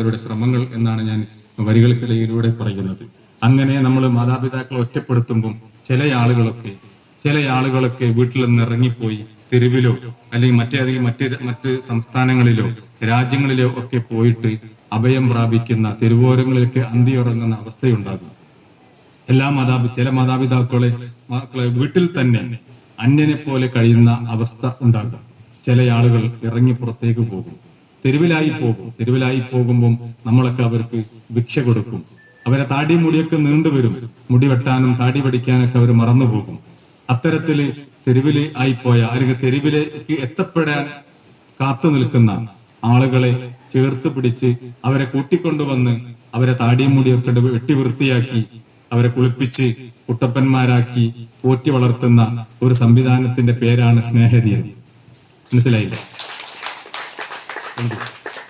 അവരുടെ ശ്രമങ്ങൾ എന്നാണ് ഞാൻ വരികൾക്കിടയിലൂടെ പറയുന്നത്. അങ്ങനെ നമ്മൾ മാതാപിതാക്കളെ ഒറ്റപ്പെടുത്തുമ്പം ചില ആളുകളൊക്കെ ചില ആളുകളൊക്കെ വീട്ടിൽ നിന്ന് ഇറങ്ങിപ്പോയി തെരുവിലോ അല്ലെങ്കിൽ മറ്റേതെങ്കിലും മറ്റ് മറ്റ് സംസ്ഥാനങ്ങളിലോ രാജ്യങ്ങളിലോ ഒക്കെ പോയിട്ട് അഭയം പ്രാപിക്കുന്ന തെരുവോരങ്ങളിലൊക്കെ അന്തിയുറങ്ങുന്ന അവസ്ഥയുണ്ടാകും. എല്ലാ മാതാപി ചില മാതാപിതാക്കളെ മക്കളെ വീട്ടിൽ തന്നെ അന്യനെ പോലെ കഴിയുന്ന അവസ്ഥ ഉണ്ടാകും. ചില ആളുകൾ ഇറങ്ങി പുറത്തേക്ക് പോകും. തെരുവിലായി പോകും. തെരുവിലായി പോകുമ്പം നമ്മളൊക്കെ അവർക്ക് ഭിക്ഷ കൊടുക്കും. അവരെ താടി മുടിയൊക്കെ നീണ്ടുവരും മുടി വെട്ടാനും താടി പഠിക്കാനൊക്കെ അവർ മറന്നു പോകും. അത്തരത്തിൽ തെരുവിൽ ആയിപ്പോയ അല്ലെങ്കിൽ തെരുവിലേക്ക് എത്തപ്പെടാൻ കാത്തു നിൽക്കുന്ന ആളുകളെ ചേർത്ത് പിടിച്ച് അവരെ കൂട്ടിക്കൊണ്ടുവന്ന് അവരെ താടിയും മുടിയൊക്കെ വെട്ടി വൃത്തിയാക്കി അവരെ കുളിപ്പിച്ച് കുട്ടപ്പന്മാരാക്കി പോറ്റി വളർത്തുന്ന ഒരു സംവിധാനത്തിന്റെ പേരാണ് സ്നേഹതീരം. മനസ്സിലായില്ലേ?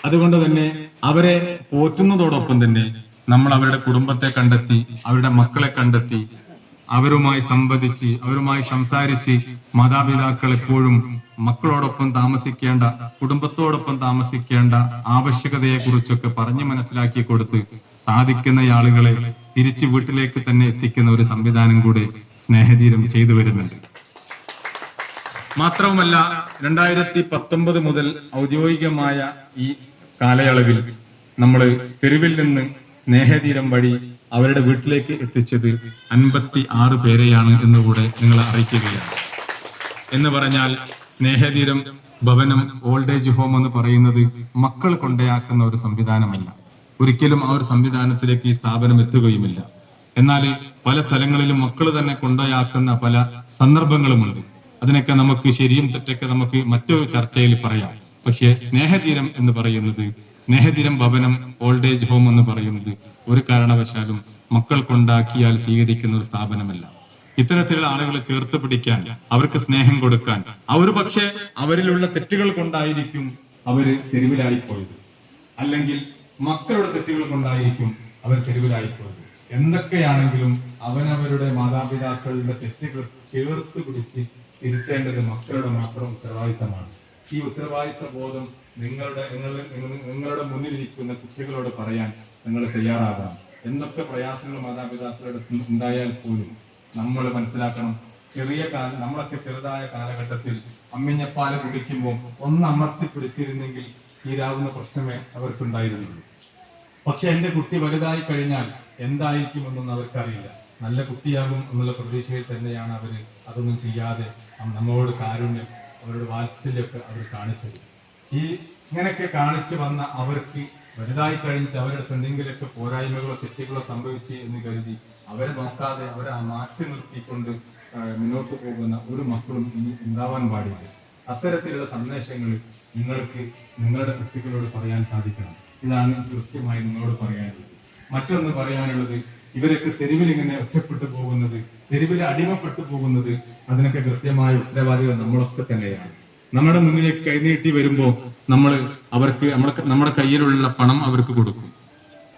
അതുകൊണ്ട് തന്നെ അവരെ പോറ്റുന്നതോടൊപ്പം തന്നെ നമ്മൾ അവരുടെ കുടുംബത്തെ കണ്ടെത്തി അവരുടെ മക്കളെ കണ്ടെത്തി അവരുമായി സംവദിച്ച് അവരുമായി സംസാരിച്ച് മാതാപിതാക്കൾ എപ്പോഴും മക്കളോടൊപ്പം താമസിക്കേണ്ട കുടുംബത്തോടൊപ്പം താമസിക്കേണ്ട ആവശ്യകതയെ കുറിച്ചൊക്കെ പറഞ്ഞു മനസ്സിലാക്കി കൊടുത്ത് സാധിക്കുന്ന ആളുകളെ തിരിച്ച് വീട്ടിലേക്ക് തന്നെ എത്തിക്കുന്ന ഒരു സംവിധാനം കൂടെ സ്നേഹതീരം ചെയ്തു വരുന്നുണ്ട്. മാത്രവുമല്ല രണ്ടായിരത്തി പത്തൊമ്പത് മുതൽ ഔദ്യോഗികമായ ഈ കാലയളവിൽ നമ്മൾ തെരുവിൽ നിന്ന് സ്നേഹതീരം വഴി അവരുടെ വീട്ടിലേക്ക് എത്തിച്ചത് അൻപത്തി ആറ് പേരെയാണ് എന്നുകൂടെ നിങ്ങൾ അറിയിക്കുകയാണ്. എന്ന് പറഞ്ഞാൽ സ്നേഹതീരം ഭവനം ഓൾഡ് ഏജ് ഹോം എന്ന് പറയുന്നത് മക്കൾ കൊണ്ടയാക്കുന്ന ഒരു സംവിധാനമല്ല. ഒരിക്കലും ആ ഒരു സംവിധാനത്തിലേക്ക് ഈ സ്ഥാപനം എത്തുകയുമില്ല. എന്നാൽ പല സ്ഥലങ്ങളിലും മക്കൾ തന്നെ കൊണ്ടയാക്കുന്ന പല സന്ദർഭങ്ങളുമുണ്ട്. അതിനൊക്കെ നമുക്ക് ശരിയും തെറ്റൊക്കെ നമുക്ക് മറ്റൊരു ചർച്ചയിൽ പറയാം. പക്ഷേ സ്നേഹതീരം എന്ന് പറയുന്നത് സ്നേഹതീരം ഭവനം ഓൾഡ് ഏജ് ഹോം എന്ന് പറയുന്നത് ഒരു കാരണവശാലും മക്കൾ കൊണ്ടാക്കിയാൽ സ്വീകരിക്കുന്ന ഒരു സ്ഥാപനമല്ല. ഇത്തരത്തിലുള്ള ആളുകളെ ചേർത്ത് പിടിക്കാൻ അവർക്ക് സ്നേഹം കൊടുക്കാൻ അവർ പക്ഷേ അവരിലുള്ള തെറ്റുകൾ കൊണ്ടായിരിക്കും അവർ തെരുവിലായിപ്പോയത്. അല്ലെങ്കിൽ മക്കളുടെ തെറ്റുകൾ കൊണ്ടായിരിക്കും അവർ തെരുവിലായി പോയത് എന്തൊക്കെയാണെങ്കിലും അവനവരുടെ മാതാപിതാക്കളുടെ തെറ്റുകൾ ചേർത്ത് പിടിച്ച് തിരുത്തേണ്ടത് മക്കളുടെ മാത്രം ഉത്തരവാദിത്തമാണ്. ഈ ഉത്തരവാദിത്ത ബോധം നിങ്ങളുടെ നിങ്ങളുടെ നിങ്ങളുടെ മുന്നിലിരിക്കുന്ന കുട്ടികളോട് പറയാൻ നിങ്ങൾ തയ്യാറാകണം. എന്തൊക്കെ പ്രയാസങ്ങൾ മാതാപിതാക്കളുടെ ഉണ്ടായാൽ പോലും നമ്മൾ മനസ്സിലാക്കണം. ചെറിയ കാല നമ്മളൊക്കെ ചെറുതായ കാലഘട്ടത്തിൽ അമ്മിഞ്ഞപ്പാൽ കുടിക്കുമ്പോൾ ഒന്ന് അമർത്തി പിടിച്ചിരുന്നെങ്കിൽ തീരാവുന്ന പ്രശ്നമേ അവർക്കുണ്ടായിരുന്നുള്ളൂ. പക്ഷെ എന്റെ കുട്ടി വലുതായി കഴിഞ്ഞാൽ എന്തായിരിക്കും എന്തായിരിക്കുമെന്നൊന്നും അവർക്കറിയില്ല. നല്ല കുട്ടിയാകും എന്നുള്ള പ്രതീക്ഷയിൽ തന്നെയാണ് അവർ അതൊന്നും ചെയ്യാതെ നമ്മളോട് കാരുണ്യം അവരുടെ വാത്സല്യമൊക്കെ അവർ കാണിച്ചത്. ഈ ഇങ്ങനെയൊക്കെ കാണിച്ചു വന്ന അവർക്ക് വലുതായി കഴിഞ്ഞിട്ട് അവരുടെ എന്തെങ്കിലുമൊക്കെ പോരായ്മകളോ തെറ്റുകളോ സംഭവിച്ച് എന്ന് കരുതി അവരെ നോക്കാതെ അവരെ ആ മാറ്റി നിർത്തിക്കൊണ്ട് മുന്നോട്ട് പോകുന്ന ഒരു മക്കളും ഇനി ഉണ്ടാവാൻ പാടില്ല. അത്തരത്തിലുള്ള സന്ദേശങ്ങൾ നിങ്ങൾക്ക് നിങ്ങളുടെ കുട്ടികളോട് പറയാൻ സാധിക്കണം. ഇതാണ് കൃത്യമായി നിങ്ങളോട് പറയാനുള്ളത്. മറ്റൊന്ന് പറയാനുള്ളത് ഇവരൊക്കെ തെരുവിൽ ഇങ്ങനെ ഒറ്റപ്പെട്ടു പോകുന്നത് തെരുവിൽ അടിമപ്പെട്ടു പോകുന്നത് അതിനൊക്കെ കൃത്യമായ ഉത്തരവാദികൾ നമ്മളൊക്കെ തന്നെയാണ്. നമ്മുടെ മുന്നിലേക്ക് കൈനീട്ടി വരുമ്പോൾ നമ്മൾ അവർക്ക് നമ്മുടെ നമ്മുടെ കയ്യിലുള്ള പണം അവർക്ക് കൊടുക്കും.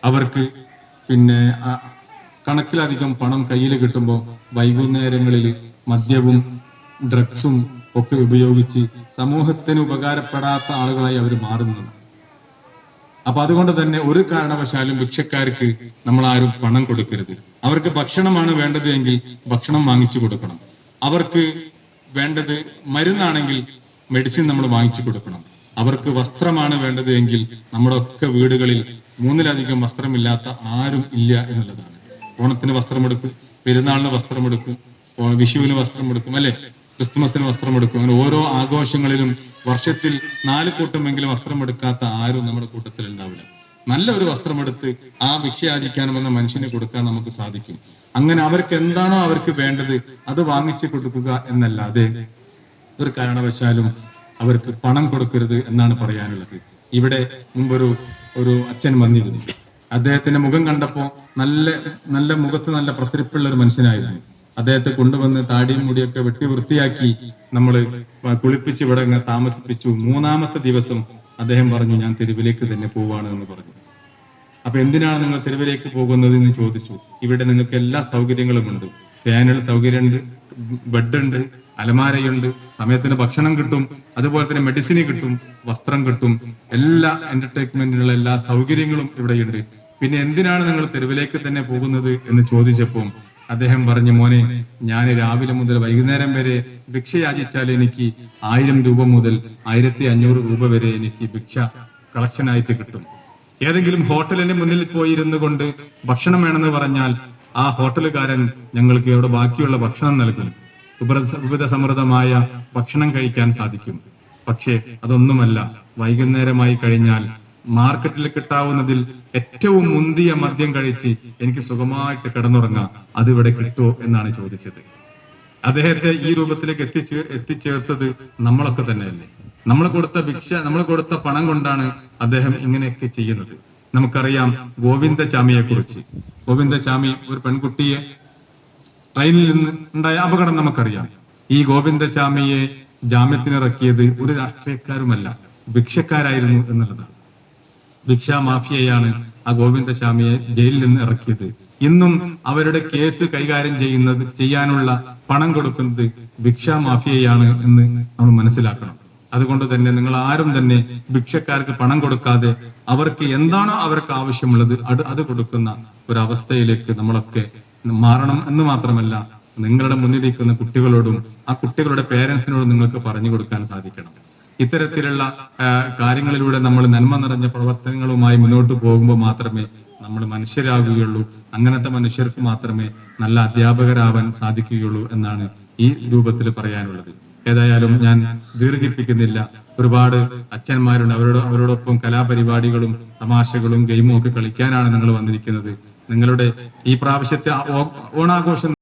അവർക്ക് പിന്നെ കണക്കിലധികം പണം കയ്യിൽ കിട്ടുമ്പോൾ വൈകുന്നേരങ്ങളിൽ മദ്യവും ഡ്രഗ്സും ഒക്കെ ഉപയോഗിച്ച് സമൂഹത്തിന് ഉപകാരപ്പെടാത്ത ആളുകളായി അവർ മാറുന്നത് അപ്പൊ അതുകൊണ്ട് തന്നെ ഒരു കാരണവശാലും ഭിക്ഷക്കാർക്ക് നമ്മൾ ആരും പണം കൊടുക്കരുത്. അവർക്ക് ഭക്ഷണമാണ് വേണ്ടത് എങ്കിൽ ഭക്ഷണം വാങ്ങിച്ചു കൊടുക്കണം. അവർക്ക് വേണ്ടത് മരുന്നാണെങ്കിൽ മെഡിസിൻ നമ്മൾ വാങ്ങിച്ചു കൊടുക്കണം. അവർക്ക് വസ്ത്രമാണ് വേണ്ടത് എങ്കിൽ നമ്മുടെ ഒക്കെ വീടുകളിൽ മൂന്നിലധികം വസ്ത്രമില്ലാത്ത ആരും ഇല്ല എന്നുള്ളതാണ്. ഓണത്തിന് വസ്ത്രമെടുക്കും പെരുന്നാളിന് വസ്ത്രമെടുക്കും വിഷുവിന് വസ്ത്രമെടുക്കും അല്ലെ? ക്രിസ്തുമസിന് വസ്ത്രമെടുക്കും. അങ്ങനെ ഓരോ ആഘോഷങ്ങളിലും വർഷത്തിൽ നാല് കൂട്ടമെങ്കിലും വസ്ത്രമെടുക്കാത്ത ആരും നമ്മുടെ കൂട്ടത്തിൽ ഉണ്ടാവില്ല നല്ല ഒരു വസ്ത്രമെടുത്ത് ആ ഭിക്ഷയാചിക്കാൻ വന്ന മനുഷ്യന് കൊടുക്കാൻ നമുക്ക് സാധിക്കും. അങ്ങനെ അവർക്ക് എന്താണോ അവർക്ക് വേണ്ടത് അത് വാങ്ങിച്ചു കൊടുക്കുക എന്നല്ലാതെ ഒരു കാരണവശാലും അവർക്ക് പണം കൊടുക്കരുത് എന്നാണ് പറയാനുള്ളത്. ഇവിടെ മുമ്പൊരു ഒരു അച്ഛൻ വന്നിരുന്നു. അദ്ദേഹത്തിന്റെ മുഖം കണ്ടപ്പോ നല്ല നല്ല മുഖത്ത് നല്ല പ്രസരിപ്പുള്ള ഒരു മനുഷ്യനായിരുന്നു. അദ്ദേഹത്തെ കൊണ്ടുവന്ന് താടിയും മുടിയൊക്കെ വെട്ടി വൃത്തിയാക്കി നമ്മൾ കുളിപ്പിച്ച് ഇവിടെ അങ്ങ് താമസിപ്പിച്ചു. മൂന്നാമത്തെ ദിവസം അദ്ദേഹം പറഞ്ഞു ഞാൻ തെരുവിലേക്ക് തന്നെ പോവാണ് എന്ന് പറഞ്ഞു. അപ്പൊ എന്തിനാണ് നിങ്ങൾ തെരുവിലേക്ക് പോകുന്നത് എന്ന് ചോദിച്ചു. ഇവിടെ നിങ്ങൾക്ക് എല്ലാ സൗകര്യങ്ങളും ഉണ്ട്. ഫാനുകൾ സൗകര്യമുണ്ട് ബെഡുണ്ട് അലമാരയുണ്ട് സമയത്തിന് ഭക്ഷണം കിട്ടും അതുപോലെ തന്നെ മെഡിസിന് കിട്ടും വസ്ത്രം കിട്ടും എല്ലാ എന്റർടൈൻമെന്റിനുള്ള എല്ലാ സൗകര്യങ്ങളും ഇവിടെയുണ്ട്. പിന്നെ എന്തിനാണ് നിങ്ങൾ തെരുവിലേക്ക് തന്നെ പോകുന്നത് എന്ന് ചോദിച്ചപ്പോൾ അദ്ദേഹം പറഞ്ഞു മോനെ ഞാൻ രാവിലെ മുതൽ വൈകുന്നേരം വരെ ഭിക്ഷ യാചിച്ചാൽ എനിക്ക് ആയിരം രൂപ മുതൽ ആയിരത്തി അഞ്ഞൂറ് രൂപ വരെ എനിക്ക് ഭിക്ഷ കളക്ഷനായിട്ട് കിട്ടും. ഏതെങ്കിലും ഹോട്ടലിന്റെ മുന്നിൽ പോയിരുന്നു കൊണ്ട് ഭക്ഷണം വേണമെന്ന് പറഞ്ഞാൽ ആ ഹോട്ടലുകാരൻ ഞങ്ങൾക്ക് ഇവിടെ ബാക്കിയുള്ള ഭക്ഷണം നൽകും. ഉപര- സമൃദ്ധമായ ഭക്ഷണം കഴിക്കാൻ സാധിക്കും. പക്ഷേ അതൊന്നുമല്ല. വൈകുന്നേരമായി കഴിഞ്ഞാൽ മാർക്കറ്റിൽ കിട്ടാവുന്നതിൽ ഏറ്റവും മുന്തിയ മദ്യം കഴിച്ച് എനിക്ക് സുഖമായിട്ട് കിടന്നുറങ്ങാം. അതിവിടെ കിട്ടുമോ എന്നാണ് ചോദിച്ചത്. അദ്ദേഹത്തെ ഈ രൂപത്തിലേക്ക് എത്തിച്ചേർ എത്തിച്ചേർത്തത് നമ്മളൊക്കെ തന്നെയല്ലേ. നമ്മൾ കൊടുത്ത ഭിക്ഷ നമ്മൾ കൊടുത്ത പണം കൊണ്ടാണ് അദ്ദേഹം ഇങ്ങനെയൊക്കെ ചെയ്യുന്നത്. നമുക്കറിയാം ഗോവിന്ദചാമിയെ കുറിച്ച് ഗോവിന്ദചാമി ഒരു പെൺകുട്ടിയെ ട്രെയിനിൽ നിന്ന് ഉണ്ടായ അപകടം നമുക്കറിയാം. ഈ ഗോവിന്ദചാമിയെ ജാമ്യത്തിനിറക്കിയത് ഒരു രാഷ്ട്രീയക്കാരുമല്ല ഭിക്ഷക്കാരായിരുന്നു എന്നുള്ളതാണ്. ഭിക്ഷാ മാഫിയയാണ് ആ ഗോവിന്ദസ്വാമിയെ ജയിലിൽ നിന്ന് ഇറക്കിയത്. ഇന്നും അവരുടെ കേസ് കൈകാര്യം ചെയ്യുന്നത് ചെയ്യാനുള്ള പണം കൊടുക്കുന്നത് ഭിക്ഷാ മാഫിയയാണ് എന്ന് നമ്മൾ മനസ്സിലാക്കണം. അതുകൊണ്ട് തന്നെ നിങ്ങൾ ആരും തന്നെ ഭിക്ഷക്കാർക്ക് പണം കൊടുക്കാതെ അവർക്ക് എന്താണോ അവർക്ക് ആവശ്യമുള്ളത് അത് അത് കൊടുക്കുന്ന ഒരു അവസ്ഥയിലേക്ക് നമ്മളൊക്കെ മാറണം എന്ന് മാത്രമല്ല നിങ്ങളുടെ മുന്നിലിരിക്കുന്ന കുട്ടികളോടും ആ കുട്ടികളുടെ പേരൻസിനോടും നിങ്ങൾക്ക് പറഞ്ഞു കൊടുക്കാൻ സാധിക്കണം. ഇത്തരത്തിലുള്ള കാര്യങ്ങളിലൂടെ നമ്മൾ നന്മ നിറഞ്ഞ പ്രവർത്തനങ്ങളുമായി മുന്നോട്ട് പോകുമ്പോൾ മാത്രമേ നമ്മൾ മനുഷ്യരാകുകയുള്ളൂ. അങ്ങനത്തെ മനുഷ്യർക്ക് മാത്രമേ നല്ല അധ്യാപകരാവാൻ സാധിക്കുകയുള്ളൂ എന്നാണ് ഈ രൂപത്തിൽ പറയാനുള്ളത്. ഏതായാലും ഞാൻ ദീർഘിപ്പിക്കുന്നില്ല. ഒരുപാട് അച്ഛന്മാരുണ്ട്. അവരോട് അവരോടൊപ്പം കലാപരിപാടികളും തമാശകളും ഗെയിമും ഒക്കെ കളിക്കാനാണ് നിങ്ങൾ വന്നിരിക്കുന്നത്. നിങ്ങളുടെ ഈ പ്രാവശ്യത്തെ ഓണാഘോഷം